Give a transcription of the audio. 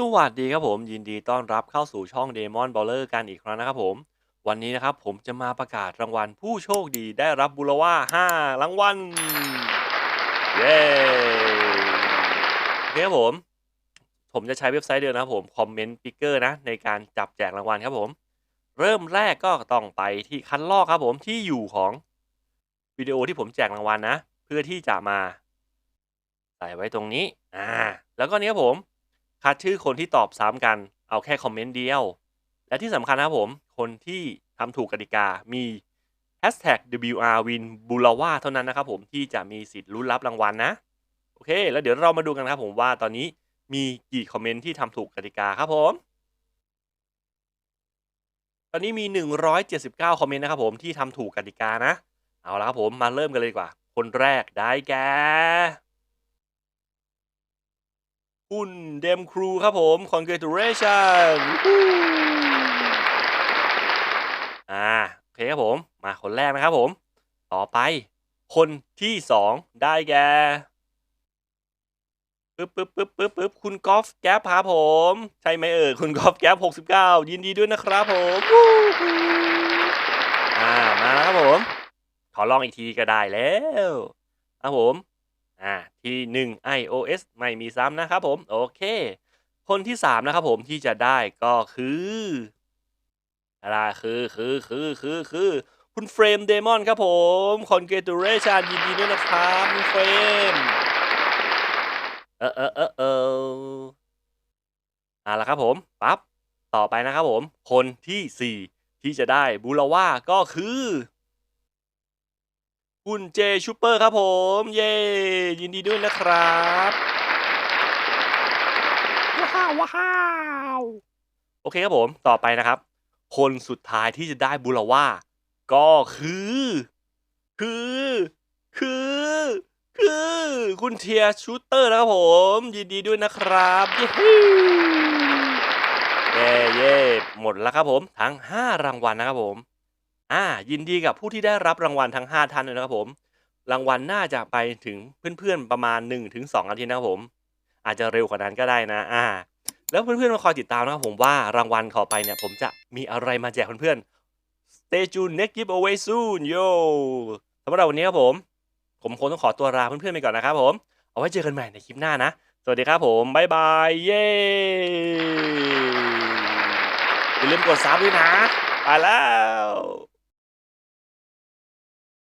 สวัสดีครับผมยินดีต้อนรับเข้าสู่ช่อง Demon Brawler กันอีกครั้งนะครับผม วันนี้นะครับผมจะมาประกาศรางวัลผู้โชคดีได้รับบุรว่า 5 รางวัล เย้โอเคครับผม ผมจะใช้เว็บไซต์เดียวนะครับผมคอมเมนต์ปิกเกอร์นะ ในการจับแจกรางวัลครับผม เริ่มแรกก็ต้องไปที่คันลอกครับผมที่อยู่ของวิดีโอที่ผมแจกรางวัลนะ เพื่อที่จะมา ใส่ไว้ตรงนี้อ่าแล้วก็นี้ครับผม คัดชื่อคนที่ตอบซ้ำกันเอาแค่คอมเมนต์เดียว และที่สำคัญนะครับผม คนที่ทำถูกกติกามี hashtag WRWin บูลาว่าเท่านั้นนะครับผมที่จะมีสิทธิ์ลุ้นรับรางวัลนะ โอเค แล้วเดี๋ยวเรามาดูกันครับผมว่าตอนนี้มีกี่คอมเมนต์ที่ทำถูกกติกาครับผม ตอนนี้มี 179 คอมเมนต์นะครับผมที่ทำถูกกติกานะ เอาละครับผมมาเริ่มกันเลยดีกว่า คนแรกได้แก่ คุณเดมครูครับผม congratulation อ่าโอเคครับผม มาคนแรกนะครับผม ต่อไป คนที่สองได้แก่ปึ๊บปึ๊บปึ๊บปึ๊บปึ๊บคุณกอล์ฟแก๊ปครับผม ใช่ไหมเอ่ยคุณกอล์ฟแก๊ป69ยินดีด้วยนะครับผมวู้ฮู้อ่ามาแล้วครับผม ขอลองอีกทีก็ได้แล้วครับผม อ่าที่หนึ่ง iOS ไม่มีซ้ำนะครับผมโอเค คนที่สามนะครับผมที่จะได้ก็คืออะไรคือคือคือคือคือคุณเฟรมเดมอนครับผม congratulation ยินดีด้วยนะครับคุณเฟรมเออเออเออเอออ่าละครับผมปั๊บต่อไปนะครับผม คนที่สี่ที่จะได้บูลาว่าก็คือ คุณเจชูเปอร์ครับผม เย้ยินดีด้วยนะครับว้าวว้าวโอเคครับผมต่อไปนะครับ คนสุดท้ายที่จะได้บุรว่า ก็คือ คือ คือ คือ คุณเทียชูเตอร์นะครับผม ยินดีด้วยนะครับเย้เย้เย้หมดแล้วครับผม ทั้ง 5 รางวัลนะครับผม อ่ายินดีกับผู้ที่ได้รับรางวัลทั้ง 5ท่านเลยนะครับผม รางวัลน่าจะไปถึงเพื่อนๆประมาณ 1-2อาทิตย์นะครับผม อาจจะเร็วกว่านั้นก็ได้นะอ่า แล้วเพื่อนๆมาคอยติดตามนะครับผมว่ารางวัลขอไปเนี่ย ผมจะมีอะไรมาแจกเพื่อนๆ Stay tuned next giveaway soon yo สำหรับวันนี้ครับผม ผมคงต้องขอตัวลาเพื่อนๆไปก่อนนะครับผม เอาไว้เจอกันใหม่ในคลิปหน้านะ สวัสดีครับผมบ๊ายบายเย้อย่าลืมกดซับด้วยนะไปแล้ว